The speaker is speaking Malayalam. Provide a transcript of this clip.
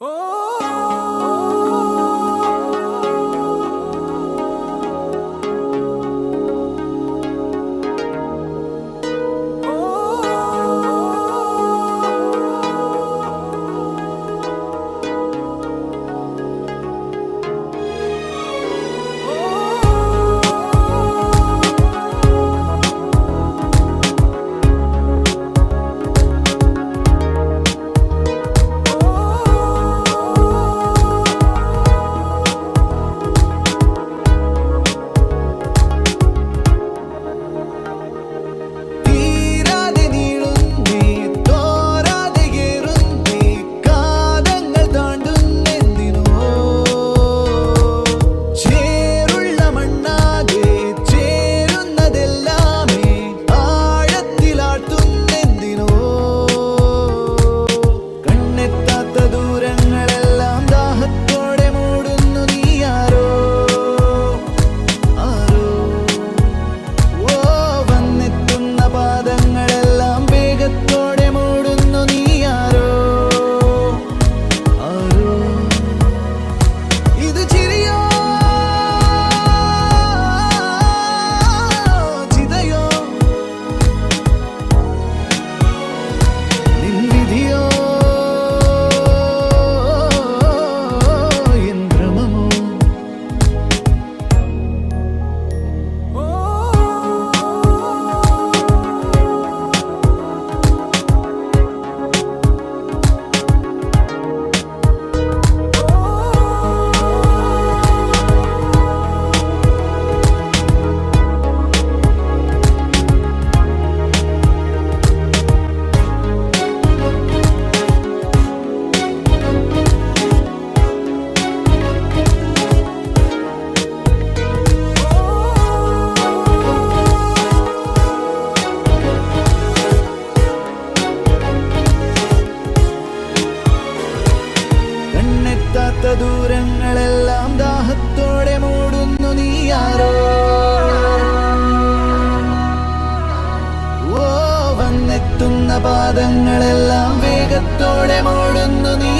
Oh! ദൂരങ്ങളെല്ലാം ദാഹത്തോടെ മൂടുന്നു നീയാരോ ഓ വന്നെത്തുന്ന പാദങ്ങളെല്ലാം വേഗത്തോടെ മൂടുന്നു നീ